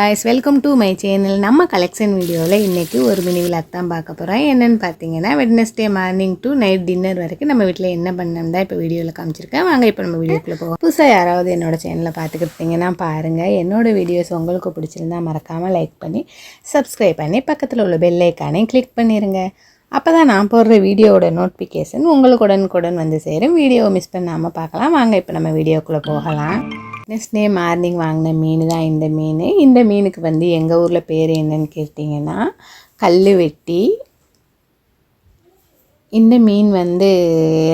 Guys welcome to my channel நம்ம collection வீடியோவில் இன்றைக்கி ஒரு மினி விளாக் தான் பார்க்க போகிறோம் என்னென்னு பார்த்தீங்கன்னா Wednesday morning to night dinner வரைக்கும் நம்ம வீட்டில் என்ன பண்ணோம் தான் இப்போ வீடியோவில் காமிச்சிருக்கேன். வாங்க இப்போ நம்ம வீடியோக்குள்ளே போவோம். புதுசாக யாராவது என்னோட சேனலை பார்த்துக்கிட்டீங்கன்னா பாருங்கள் என்னோட வீடியோஸ் உங்களுக்கு பிடிச்சிருந்தா மறக்காமல் லைக் பண்ணி சப்ஸ்கிரைப் பண்ணி பக்கத்தில் உள்ள பெல்லைக்கானே கிளிக் பண்ணிடுங்க அப்போ தான் நான் போடுற வீடியோவோட நோட்டிஃபிகேஷன் உங்களுக்கு உடனுக்குடன் வந்து சேரும். வீடியோவை மிஸ் பண்ணாமல் பார்க்கலாம். வாங்க இப்போ நம்ம வீடியோக்குள்ளே போகலாம். நெக்ஸ்ட் டே மார்னிங் வாங்கின மீன் தான் இந்த மீன். இந்த மீனுக்கு வந்து எங்கள் ஊரில் பேர் என்னன்னு கேட்டிங்கன்னா கல் வெட்டி இந்த மீன் வந்து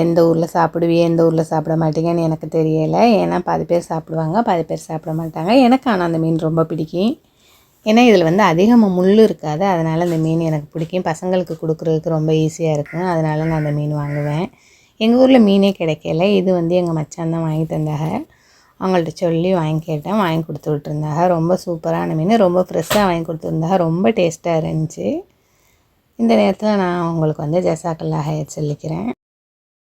எந்த ஊரில் சாப்பிடுவியே எந்த ஊரில் சாப்பிட மாட்டீங்கன்னு எனக்கு தெரியலை. ஏன்னா பாதி பேர் சாப்பிடுவாங்க பாதி பேர் சாப்பிட மாட்டாங்க. எனக்கு ஆனால் அந்த மீன் ரொம்ப பிடிக்கும். ஏன்னா இதில் வந்து அதிகமாக முள் இருக்காது. அதனால் அந்த மீன் எனக்கு பிடிக்கும். பசங்களுக்கு கொடுக்குறதுக்கு ரொம்ப ஈஸியாக இருக்கும். அதனால் நான் அந்த மீன் வாங்குவேன். எங்கள் ஊரில் மீனே கிடைக்கல. இது வந்து எங்கள் மச்சான் தான் வாங்கி தந்தாங்க. அவங்கள்ட்ட சொல்லி வாங்கி கேட்டேன். வாங்கி கொடுத்து விட்ருந்தாங்க ரொம்ப சூப்பரான மீன். ரொம்ப ஃப்ரெஷ்ஷாக வாங்கி கொடுத்துருந்தாங்க. ரொம்ப டேஸ்ட்டாக இருந்துச்சு. இந்த நேரத்தில் நான் உங்களுக்கு வந்து ஜசாக்கல்லாக சொல்லிக்கிறேன்.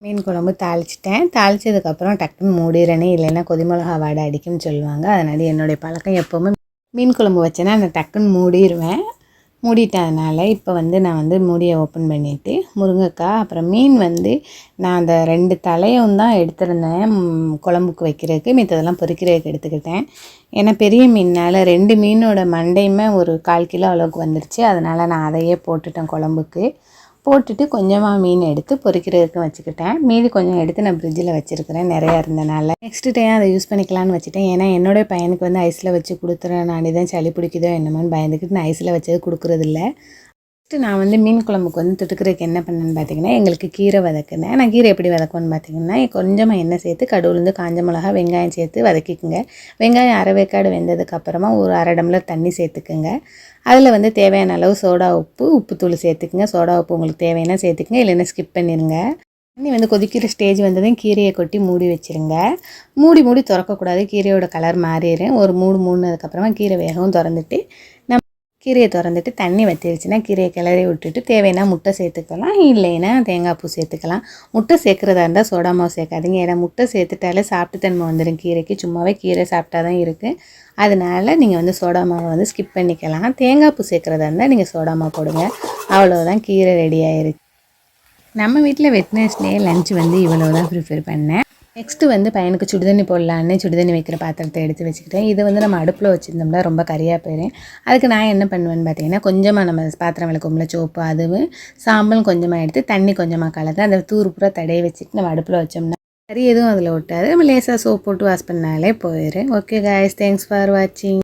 மீன் குழம்பு தாளிச்சிட்டேன். தாளித்ததுக்கப்புறம் டக்குன்னு மூடிடுறேனே. இல்லைன்னா கொதிமிளகா வாடை அடிக்கும்னு சொல்லுவாங்க. அதனால் என்னுடைய பழக்கம் எப்போவுமே மீன் குழம்பு வச்சேன்னா நான் டக்குன்னு மூடிடுவேன் மூடிட்டதுனால இப்போ வந்து நான் வந்து மூடியை ஓப்பன் பண்ணிவிட்டு முருங்கைக்காய் அப்புறம் மீன் வந்து நான் அந்த ரெண்டு தலையும் தான் எடுத்திருந்தேன். குழம்புக்கு வைக்கிறதுக்கு மித்ததெல்லாம் பொறிக்கிறதுக்கு எடுத்துக்கிட்டேன். ஏன்னா பெரிய மீனால் ரெண்டு மீனோட மண்டையுமே ஒரு கால் கிலோ அளவுக்கு வந்துருச்சு. அதனால் நான் அதையே போட்டுட்டேன் குழம்புக்கு. போட்டுட்டு கொஞ்சமாக மீன் எடுத்து பொறிக்கிறதுக்கு வச்சுக்கிட்டேன். மீதி கொஞ்சம் எடுத்து நான் ஃப்ரிட்ஜில் வச்சுருக்கிறேன். நிறையா இருந்தனால. நெக்ஸ்ட் டைம் அதை யூஸ் பண்ணிக்கலான்னு வச்சுட்டேன். ஏன்னா என்னோடய பையனுக்கு வந்து ஐஸில் வச்சு கொடுத்துறேன். தான் சளி பிடிக்குதோ என்னமோன்னு பயந்துக்கிட்டு நான் ஐஸில் வச்சது கொடுக்குறதில்ல. ஃபஸ்ட்டு நான் வந்து மீன் குழம்புக்கு வந்து தொட்டுக்கிறதுக்கு என்ன பண்ணேன்னு பார்த்தீங்கன்னா எங்களுக்கு கீரை வதக்குனேன் நான் கீரை எப்படி வதக்குன்னு பார்த்தீங்கன்னா கொஞ்சமாக எண்ணெய் சேர்த்து கடுவுலேருந்து காஞ்ச மிளகா வெங்காயம் சேர்த்து வதக்கிக்குங்க. வெங்காயம் அரை வேக்காடு வெந்ததுக்கப்புறமா ஒரு அரை டம்ளர் தண்ணி சேர்த்துக்குங்க. அதில் வந்து தேவையான அளவு சோடா உப்பு உப்புத்தூள் சேர்த்துக்குங்க. சோடா உப்பு உங்களுக்கு தேவையான சேர்த்துக்குங்க இல்லைன்னா ஸ்கிப் பண்ணிடுங்க தண்ணி வந்து கொதிக்கிற ஸ்டேஜ் வந்ததும் கீரையை கொட்டி மூடி வச்சுருங்க. மூடி மூடி திறக்கக்கூடாது. கீரையோட கலர் மாறிடும் ஒரு மூடு மூணுனதுக்கப்புறமா கீரை வேகவும் திறந்துட்டு கீரையை திறந்துட்டு தண்ணி வத்திருச்சுன்னா கீரையை கிளறி விட்டுட்டு தேவைன்னா முட்டை சேர்த்துக்கலாம் இல்லைன்னா தேங்காய் பூ சேர்த்துக்கலாம். முட்டை சேர்க்குறதா இருந்தால் சோடா மாவு சேர்க்காதீங்க. ஏன்னா முட்டை சேர்த்துட்டாலே சாப்பிட்டு தன்மை வந்துடும் கீரைக்கு சும்மாவே கீரை சாப்பிட்டா தான் இருக்குது அதனால் நீங்கள் வந்து சோடா மாவை வந்து ஸ்கிப் பண்ணிக்கலாம். தேங்காய் பூ சேர்க்குறதா இருந்தால் நீங்கள் சோடா மாவு போடுங்க. அவ்வளோதான் கீரை ரெடி ஆயிருக்கு. நம்ம வீட்டில் வெட்னஸ்டே லஞ்ச் வந்து இவ்வளோ தான் ப்ரிஃபர் பண்ணேன். நெக்ஸ்ட்டு வந்து பையனுக்கு சுடுதண்ணி போடலான்னு சுடுதண்ணி வைக்கிற பாத்திரத்தை எடுத்து வச்சுக்கிட்டேன். இது வந்து நம்ம அடுப்பில் வச்சுருந்தோம்னா ரொம்ப கரியாக போயிடும் அதுக்கு நான் என்ன பண்ணுவேன்னு பார்த்தீங்கன்னா கொஞ்சமாக நம்ம பாத்திரம் விளக்கும்ல சோப்பு அதுவும் சாம்பலும் கொஞ்சமாக எடுத்து தண்ணி கொஞ்சமாக கலந்து அந்த தூர் பூரா தடையை வச்சுட்டு நம்ம அடுப்பில் வச்சோம்னா கறி எதுவும் அதில் விட்டாது நம்ம லேசாக சோப் போட்டு வாஷ் பண்ணாலே போயிடும் ஓகே காய்ஸ் தேங்க்ஸ் ஃபார் வாட்சிங்